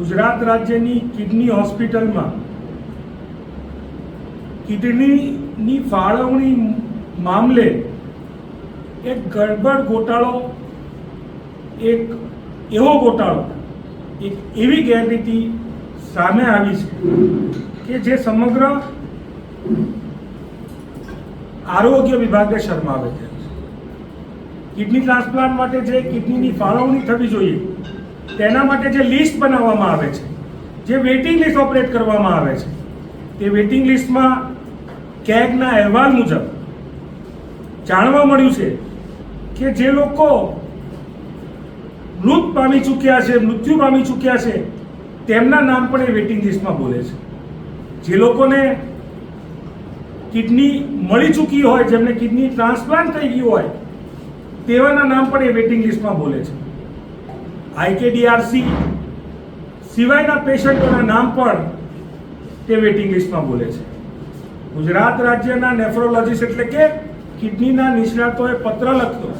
ગુજરાત રાજ્યની કિડની હોસ્પિટલમાં કિડનીની ફાળવણી મામલે એક ગડબડ ગોટાળો, એક એવો ગોટાળો, એક એવી ગેરરીતિ સામે આવી છે કે જે સમગ્ર આરોગ્ય વિભાગે શરમાવે છે. કિડની ટ્રાન્સપ્લાન્ટ માટે જે કિડનીની ફાળવણી થવી જોઈએ તેના માટે જે લિસ્ટ બનાવવામાં આવે છે, જે વેઇટિંગ લિસ્ટ ઓપરેટ કરવામાં આવે છે, તે વેઇટિંગ લિસ્ટમાં કેગના અહેવાલ મુજબ જાણવા મળ્યું છે કે જે લોકો મૃત પામી ચૂક્યા છે, મૃત્યુ પામી ચૂક્યા છે, તેમના નામ પણ એ વેઇટિંગ લિસ્ટમાં બોલે છે. જે લોકોને કિડની મળી ચૂકી હોય, જેમને કિડની ટ્રાન્સપ્લાન્ટ થઈ ગયું હોય તેવાના નામ પણ એ વેઇટિંગ લિસ્ટમાં બોલે છે. આઈકેડીઆરસી સિવાયના પેશન્ટોના નામ પણ તે વેઇટિંગ લિસ્ટમાં બોલે છે. ગુજરાત રાજ્યના નેફ્રોલોજીસ્ટ એટલે કે કિડનીના નિષ્ણાતોએ પત્ર લખ્યો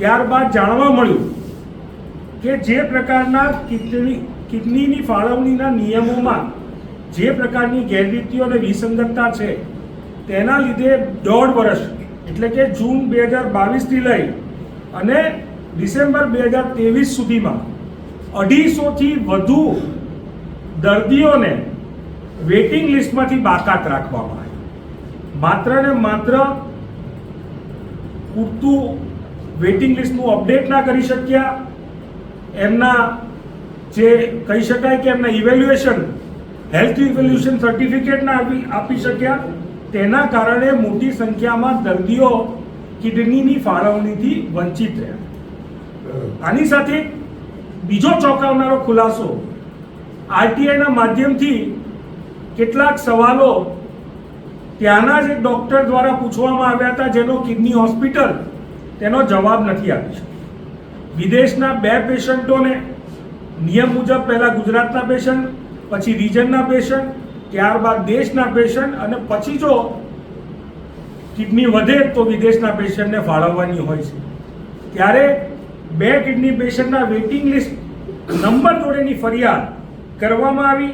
ત્યારબાદ જાણવા મળ્યું કે જે પ્રકારના કિડની કિડનીની ફાળવણીના નિયમોમાં જે પ્રકારની ગેરરીતિઓ અને વિસંગતતા છે, તેના લીધે દોઢ વર્ષ એટલે કે જૂન બે હજાર બાવીસથી લઈ અને ડિસેમ્બર બે હજાર ત્રેવીસ સુધીમાં અઢીસોથી વધુ દર્દીઓને વેઇટિંગ લિસ્ટમાંથી બાકાત રાખવામાં આવી. માત્ર ને માત્ર પૂરતું વેઇટિંગ લિસ્ટનું અપડેટ ના કરી શક્યા, એમના જે કહી શકાય કે એમના ઇવેલ્યુએશન, હેલ્થ ઇવેલ્યુએશન સર્ટિફિકેટ ના આપી શક્યા, તેના કારણે મોટી સંખ્યામાં દર્દીઓ કિડનીની ફાળવણીથી વંચિત રહ્યા. આની સાથે બીજો ચોંકાવનારો ખુલાસો આરટીઆઈના માધ્યમથી કેટલાક સવાલો ત્યાંના જ એક ડૉક્ટર દ્વારા પૂછવામાં આવ્યા હતા, જેનો કિડની હોસ્પિટલ તેનો જવાબ નથી આપી શક્યો. વિદેશના બે પેશન્ટોને નિયમ મુજબ પહેલાં ગુજરાતના પેશન્ટ, પછી રિજનના પેશન્ટ, ત્યારબાદ દેશના પેશન્ટ, અને પછી જો કિડની વધે તો વિદેશના પેશન્ટને ફાળવવાની હોય છે. ત્યારે બે કિડની પેશન્ટના વેઇટિંગ લિસ્ટ નંબર જોડેની ફરિયાદ કરવામાં આવી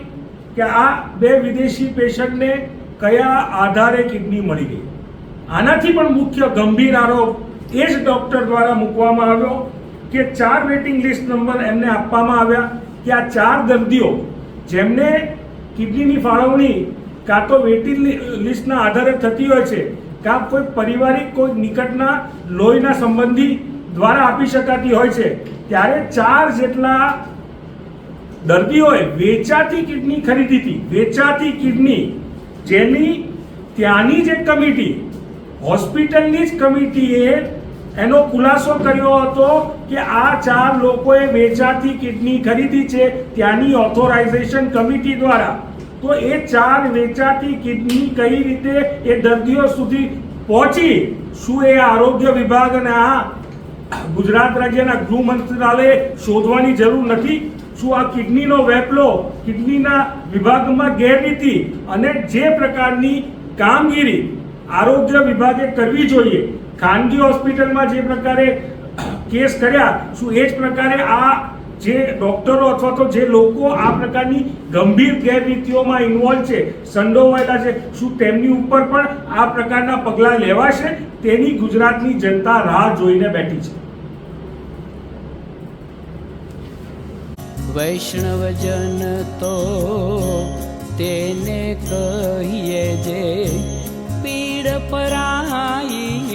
કે આ બે વિદેશી પેશન્ટને કયા આધારે કિડની મળી ગઈ. આનાથી પણ મુખ્ય ગંભીર આરોપ એ જ ડૉક્ટર દ્વારા મૂકવામાં આવ્યો કે ચાર વેઇટિંગ લિસ્ટ નંબર એમને આપવામાં આવ્યા કે આ ચાર દર્દીઓ જેમને કિડનીની ફાળવણી કાં તો વેઇટિંગ લિસ્ટના આધારે થતી હોય છે, કાં કોઈ પારિવારિક, કોઈ નિકટના લોહીના સંબંધી દ્વારા આપી શકાતી હોય છે. ત્યારે ચાર જેટલા દર્દીઓએ વેચાતી કિડની ખરીદી હતી. વેચાતી કિડની જેની ત્યાંની જે કમિટી, હોસ્પિટલની જ કમિટીએ એનો ખુલાસો કર્યો હતો કે આ ચાર લોકોએ વેચાતી કિડની ખરીદી છે ત્યાંની ઓથોરાઇઝેશન કમિટી દ્વારા. તો એ ચાર વેચાતી કિડની કઈ રીતે એ દર્દીઓ સુધી પહોંચી, શું એ આરોગ્ય વિભાગ અને આ ગુજરાત રાજ્યના ગૃહ મંત્રાલયે શોધવાની જરૂર નથી. શું આ કિડનીનો વેપલો કિડનીના વિભાગમાં ગેરરીતિ અને જે પ્રકારની કામગીરી આરોગ્ય વિભાગે કરવી જોઈએ? ખાનગી હોસ્પિટલમાં જે પ્રકારે કેસ કર્યા, શું એ જ પ્રકારે આ જે ડોક્ટરો અથવા તો જે લોકો આ પ્રકારની ગંભીર ગેરરીતિઓમાં ઇન્વોલ્વ છે, સંડોવાયેલા છે, શું તેમની ઉપર પણ આ પ્રકારના પગલાં લેવાશે? તેની ગુજરાતની જનતા રાહ જોઈને બેઠી છે. વૈષ્ણવજન તો તેને કહીએ જે પીડ પરાઈ